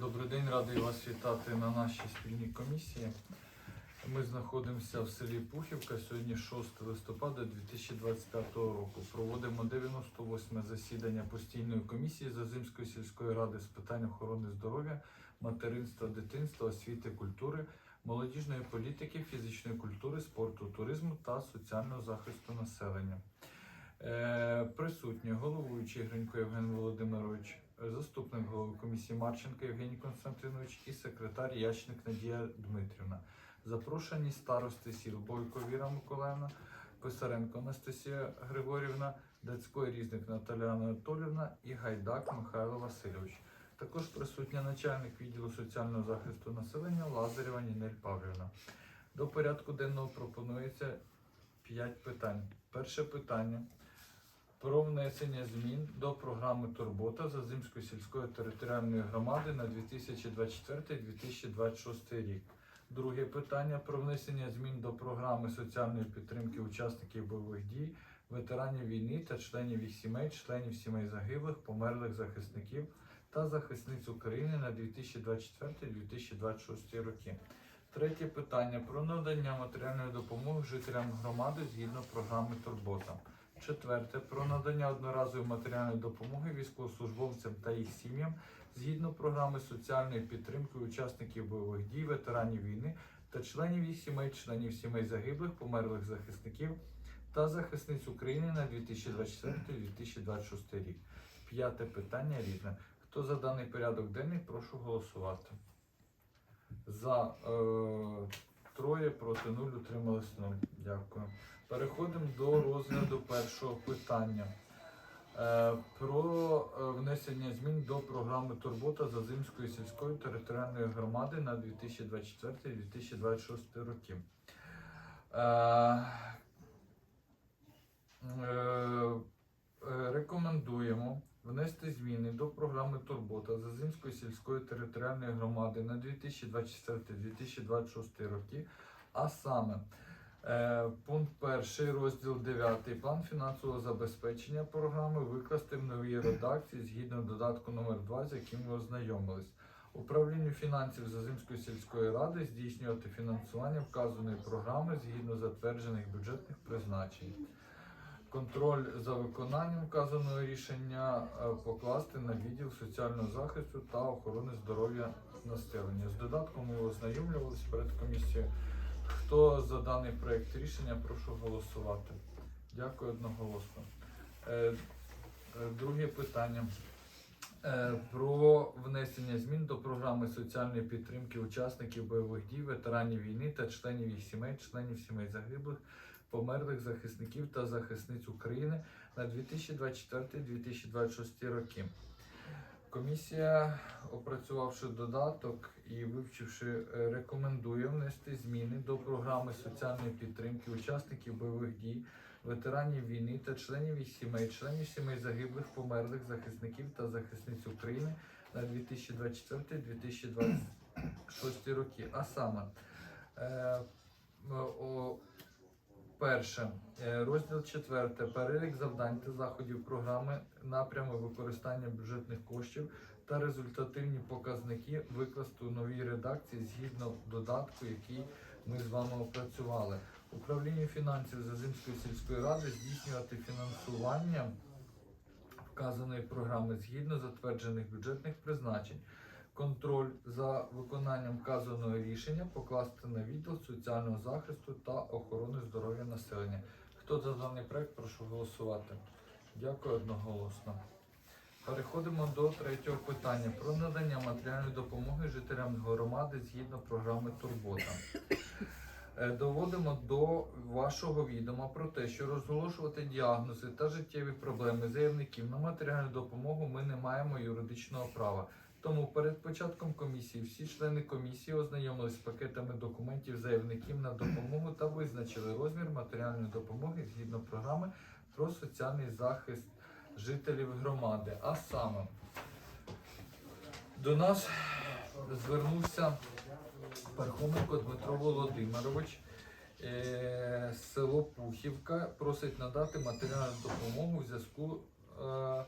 Добрий день, радий вас вітати на нашій спільній комісії. Ми знаходимося в селі Пухівка. Сьогодні 6 листопада 2025 року. Проводимо 98 засідання постійної комісії Зазимської сільської ради з питань охорони здоров'я, материнства, дитинства, освіти, культури, молодіжної політики, фізичної культури, спорту, туризму та соціального захисту населення. Е, присутні головуючий Гринько Євген Володимирович, заступник голови комісії Марченко Євгеній Константинович і секретар Ячник Надія Дмитрівна. Запрошені старости сіл Бойко Віра Миколаївна, Писаренко Анастасія Григорівна, Дацько Різник Наталя Анатолівна і Гайдак Михайло Васильович. Також присутня начальник відділу соціального захисту населення Лазарєва Нінель Павлівна. До порядку денного пропонується 5 питань. Перше питання про внесення змін до програми Турбота Зазимської сільської територіальної громади на 2024-2026 рік. Друге питання про внесення змін до програми соціальної підтримки учасників бойових дій, ветеранів війни та членів їх сімей, членів сімей загиблих, померлих захисників та захисниць України на 2024-2026 роки. Третє питання про надання матеріальної допомоги жителям громади згідно програми Турбота. Четверте про надання одноразової матеріальної допомоги військовослужбовцям та їх сім'ям згідно програми соціальної підтримки учасників бойових дій, ветеранів війни та членів їх сімей, членів сімей загиблих, померлих захисників та захисниць України на 2024-2026 рік. П'яте питання різне. Хто за даний порядок денний, прошу голосувати. За е, троє проти нуль утримались нуль. Дякую. Переходимо до розгляду першого питання. Е, Про е, внесення змін до програми Турбота Зазимської сільської територіальної громади на 2024-2026 роки. Е, Рекомендуємо внести зміни до програми Турбота Зазимської сільської територіальної громади на 2024-2026 роки, а саме Е, Пункт 1, розділ 9. План фінансового забезпечення програми викласти в новій редакції згідно додатку номер 2 з яким ви ознайомились. Управлінню фінансів Зазимської сільської ради здійснювати фінансування вказаної програми згідно затверджених бюджетних призначень. Контроль за виконанням вказаного рішення е, покласти на відділ соціального захисту та охорони здоров'я населення. З додатком ми ознайомлювалися перед комісією. Хто за даний проект рішення, прошу голосувати. Дякую одноголосно. Е, е, Друге питання. Про внесення змін до програми соціальної підтримки учасників бойових дій, ветеранів війни та членів їх сімей, членів сімей загиблих, померлих захисників та захисниць України на 2024-2026 роки. Комісія, опрацювавши додаток і вивчивши, е, рекомендує внести зміни до програми соціальної підтримки учасників бойових дій, ветеранів війни та членів їх сімей, членів сімей загиблих, померлих захисників та захисниць України на 2024-2026 роки. А саме, е, о, Перше, Е, розділ 4. Перелік завдань та заходів програми, напрями використання бюджетних коштів та результативні показники викласти у новій редакції згідно додатку, який ми з вами опрацювали. Управління фінансів Зазимської сільської ради здійснювати фінансування вказаної програми згідно затверджених бюджетних призначень. Контроль за виконанням вказаного рішення покласти на відділ соціального захисту та охорони здоров'я населення. Хто за даний проект, прошу голосувати. Дякую одноголосно. Переходимо до третього питання про надання матеріальної допомоги жителям громади згідно програми Турбота. Е, Доводимо до вашого відома про те, що розголошувати діагнози та життєві проблеми заявників на матеріальну допомогу ми не маємо юридичного права. Тому перед початком комісії всі члени комісії ознайомились з пакетами документів заявників на допомогу та визначили розмір матеріальної допомоги згідно програми про соціальний захист жителів громади. А саме до нас звернувся Пархоменко Дмитро Володимирович. е, Село Пухівка просить надати матеріальну допомогу в зв'язку е,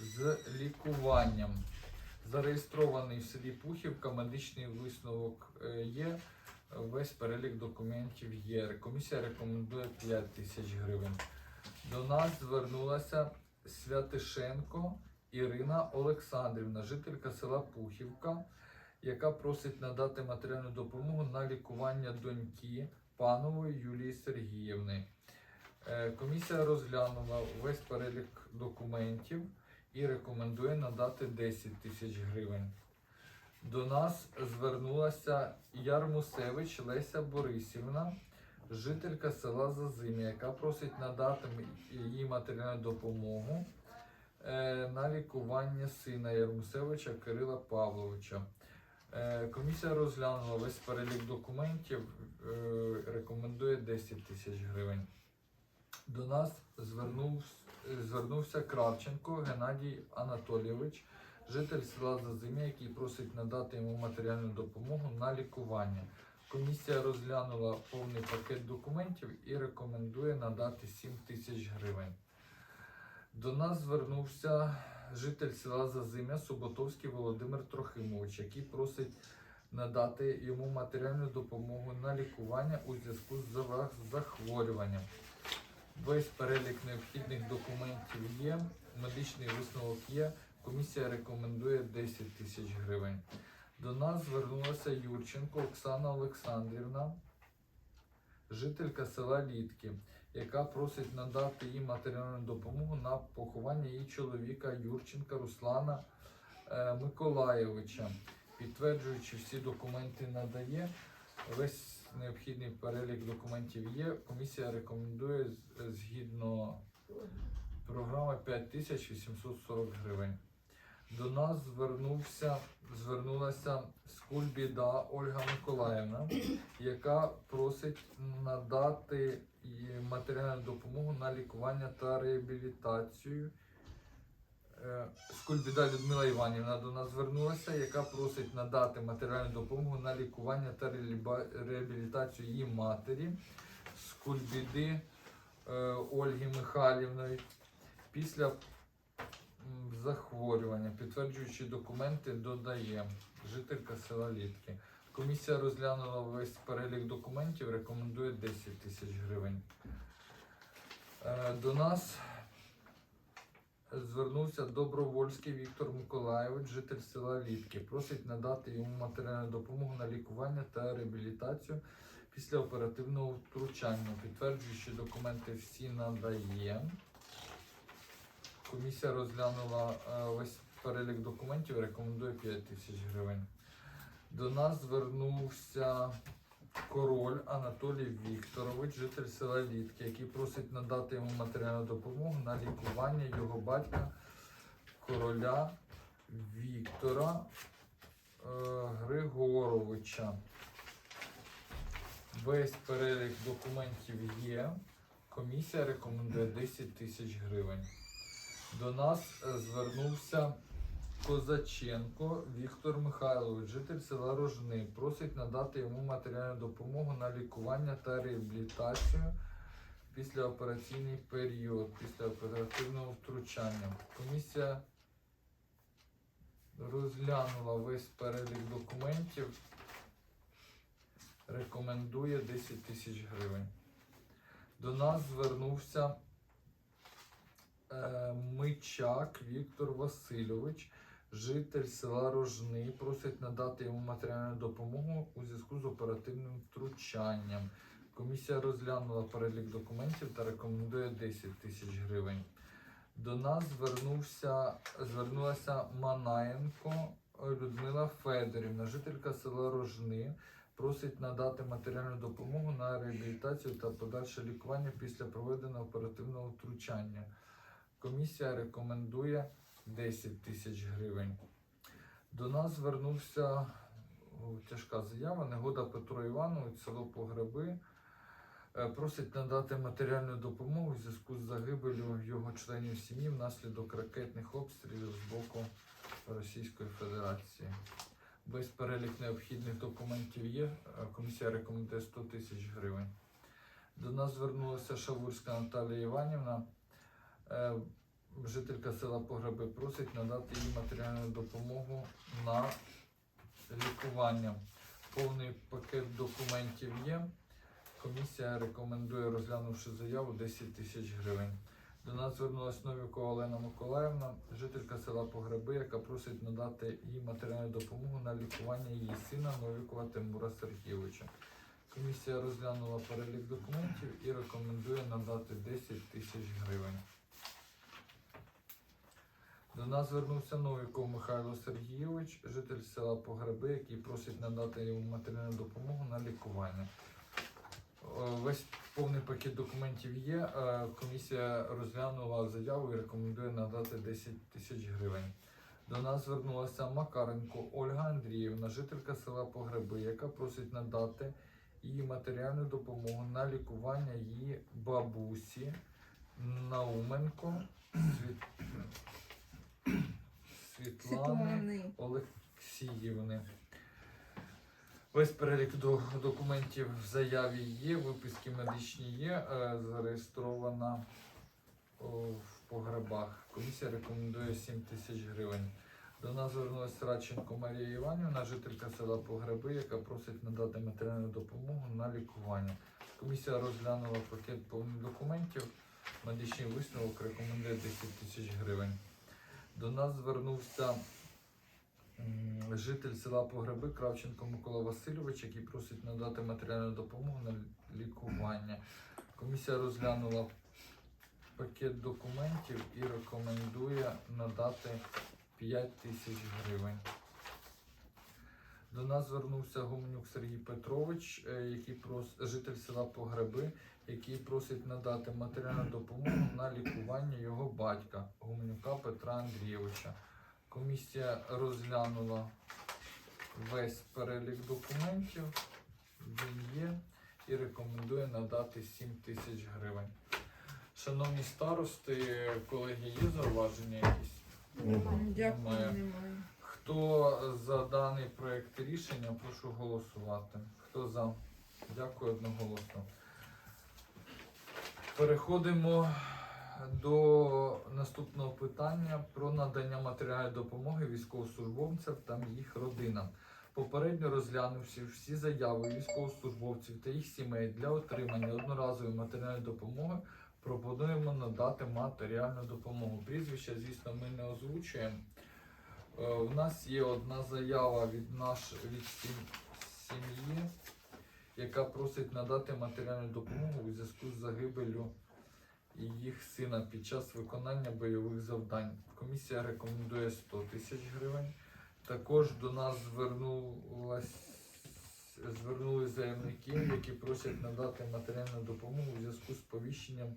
з лікуванням. Зареєстрований в селі Пухівка, медичний висновок е, є, весь перелік документів є. Комісія рекомендує 5 тисяч гривень. До нас звернулася Святишенко Ірина Олександрівна, жителька села Пухівка, яка просить надати матеріальну допомогу на лікування доньки панової Юлії Сергіївни. Е, Комісія розглянула весь перелік документів і рекомендує надати 10 тисяч гривень. До нас звернулася Ярмусевич Леся Борисівна, жителька села Зазим'я, яка просить надати їй матеріальну допомогу е, на лікування сина Ярмусевича Кирила Павловича. Е, Комісія розглянула весь перелік документів, е, рекомендує 10 тисяч гривень. До нас звернув, звернувся Кравченко Геннадій Анатолійович, житель села Зазим'я, який просить надати йому матеріальну допомогу на лікування. Комісія розглянула повний пакет документів і рекомендує надати 7 тисяч гривень. До нас звернувся житель села Зазим'я Суботовський Володимир Трохимович, який просить надати йому матеріальну допомогу на лікування у зв'язку з захворюванням. Весь перелік необхідних документів є, медичний висновок є. Комісія рекомендує 10 тисяч гривень. До нас звернулася Юрченко Оксана Олександрівна, жителька села Літки, яка просить надати їй матеріальну допомогу на поховання її чоловіка Юрченка Руслана е, Миколаєвича. Підтверджуючи всі документи надає, весь необхідний перелік документів є. Комісія рекомендує згідно програми 5840 гривень. До нас звернувся, звернулася Скульбіда Ольга Миколаївна, яка просить надати матеріальну допомогу на лікування та реабілітацію. Е, Скульбіда Людмила Іванівна до нас звернулася, яка просить надати матеріальну допомогу на лікування та реабілітацію її матері Скульбіди е, Ольги Михайлівної після захворювання, підтверджуючи документи, додає жителька села Літки. Комісія розглянула весь перелік документів, рекомендує 10 тисяч гривень. Е, До нас звернувся Добровольський Віктор Миколаєвич, житель села Літки. Просить надати йому матеріальну допомогу на лікування та реабілітацію після оперативного втручання. Підтверджуючи документи всі надає. Комісія розглянула е, весь перелік документів, рекомендує 5 тисяч гривень. До нас звернувся король Анатолій Вікторович, житель села Літки, який просить надати йому матеріальну допомогу на лікування його батька короля Віктора е, Григоровича. Весь перелік документів є. Комісія рекомендує 10 тисяч гривень. До нас е, звернувся Козаченко Віктор Михайлович, житель села Рожни, просить надати йому матеріальну допомогу на лікування та реабілітацію післяопераційний період, після оперативного втручання. Комісія розглянула весь перелік документів, рекомендує 10 тисяч гривень. До нас звернувся е, Мичак Віктор Васильович, житель села Рожни, просить надати йому матеріальну допомогу у зв'язку з оперативним втручанням. Комісія розглянула перелік документів та рекомендує 10 тисяч гривень. До нас звернувся, звернулася Манаєнко Людмила Федорівна, жителька села Рожни, просить надати матеріальну допомогу на реабілітацію та подальше лікування після проведеного оперативного втручання. Комісія рекомендує 10 тисяч гривень. До нас звернувся тяжка заява. Негода Петро Іванович, село Погреби. Е, Просить надати матеріальну допомогу в зв'язку з загибелью його членів сім'ї внаслідок ракетних обстрілів з боку Російської Федерації. Весь перелік необхідних документів є. Е, Комісія рекомендує 100 тисяч гривень. До нас звернулася Шавурська Наталія Іванівна. Жителька села Погреби просить надати їй матеріальну допомогу на лікування. Повний пакет документів є. Комісія рекомендує, розглянувши заяву, 10 тисяч гривень. До нас звернулася Новікова Олена Миколаївна, жителька села Погреби, яка просить надати їй матеріальну допомогу на лікування її сина Новікова Тимура Сергійовича. Комісія розглянула перелік документів і рекомендує надати 10 тисяч гривень. До нас звернувся Новіков Михайло Сергійович, житель села Погреби, який просить надати йому матеріальну допомогу на лікування. Е, Весь повний пакет документів є. Е, Комісія розглянула заяву і рекомендує надати 10 тисяч гривень. До нас звернулася Макаренко Ольга Андріївна, жителька села Погреби, яка просить надати їй матеріальну допомогу на лікування її бабусі Науменко. Світлани. Олексіївни. Весь перелік до- документів в заяві є, виписки медичні є, е, зареєстрована в погребах. Комісія рекомендує 7 тисяч гривень. До нас звернулася Радченко Марія Іванівна, жителька села Погреби, яка просить надати матеріальну допомогу на лікування. Комісія розглянула пакет повних документів. Медичний висновок рекомендує 10 тисяч гривень. До нас звернувся житель села Погреби Кравченко Микола Васильович, який просить надати матеріальну допомогу на лікування. Комісія розглянула пакет документів і рекомендує надати 5 тисяч гривень. До нас звернувся Гуменюк Сергій Петрович, е, який прос... житель села Погреби, який просить надати матеріальну допомогу на лікування його батька Гуменюка Петра Андрійовича. Комісія розглянула весь перелік документів, він є і рекомендує надати 7 тисяч гривень. Шановні старости, колеги, є зауваження якісь? Дякую, Немає. Хто за даний проект рішення, прошу голосувати. Хто за? Дякую одноголосно. Переходимо до наступного питання про надання матеріальної допомоги військовослужбовцям та їх родинам. Попередньо розглянувши всі заяви військовослужбовців та їх сімей для отримання одноразової матеріальної допомоги, пропонуємо надати матеріальну допомогу. Прізвище, звісно, ми не озвучуємо. Е, У нас є одна заява від наш від сім'ї, яка просить надати матеріальну допомогу у зв'язку з загибелю їх сина під час виконання бойових завдань. Комісія рекомендує 100 тисяч гривень. Також до нас звернулись заявники, які просять надати матеріальну допомогу у зв'язку з повіщенням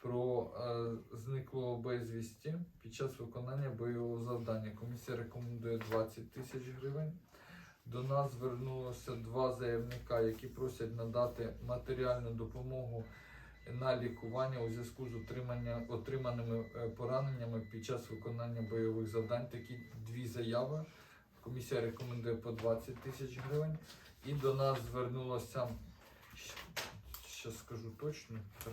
про е, зниклого безвісті під час виконання бойового завдання. Комісія рекомендує 20 тисяч гривень. До нас звернулося два заявника, які просять надати матеріальну допомогу на лікування у зв'язку з отриманими е, пораненнями під час виконання бойових завдань. Такі дві заяви. Комісія рекомендує по 20 тисяч гривень. І до нас звернулося, зараз скажу точно, 3,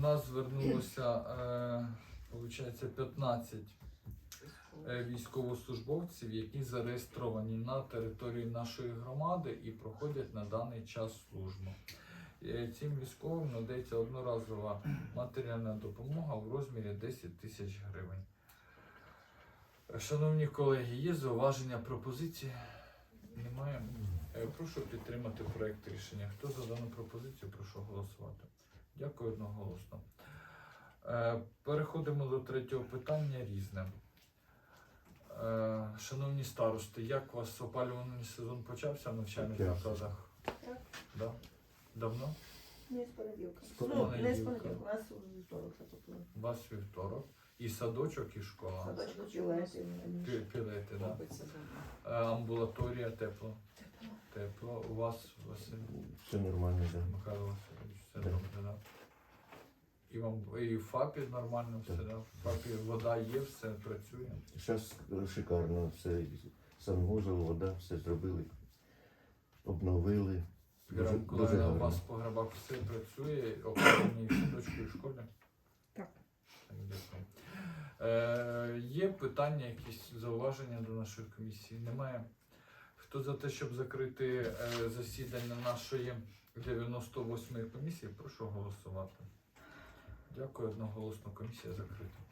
нас звернулося, е, виходить, 15 е, військовослужбовців, які зареєстровані на території нашої громади і проходять на даний час службу. Е, Цим військовим надається одноразова матеріальна допомога в розмірі 10 тисяч гривень. Е, Шановні колеги, є зауваження пропозиції? Немає. Е, Прошу підтримати проект рішення. Хто за дану пропозицію, прошу голосувати. Дякую одноголосно. Е, Переходимо до третього питання різне. Е, Шановні старости, як у вас опалювальний сезон почався в навчальних закладах? Так. Да? Давно? Не з понеділка. З Ну, не з понеділка. у нас вівторок затоплено. У вас вівторок. І садочок, і школа. Садочок пілети. Пілети? Робиться, да. Е, Амбулаторія тепло. Тепло. У вас, Василь Все нормально, да. Михайло Васильович, все. І вам і в ФАПі нормально все, Так. да? В ФАПі вода є, все працює. Зараз шикарно все. Санвузол, вода, все зробили. Обновили. Дуже, Віра дуже Миколаївна, у вас по грабах все працює, окремі в школі? Так. Так, дякую. Е, є питання, якісь зауваження до нашої комісії? Немає. Хто за те, щоб закрити е, засідання нашої 98-ї комісії, прошу голосувати. Дякую, одноголосно комісія закрита.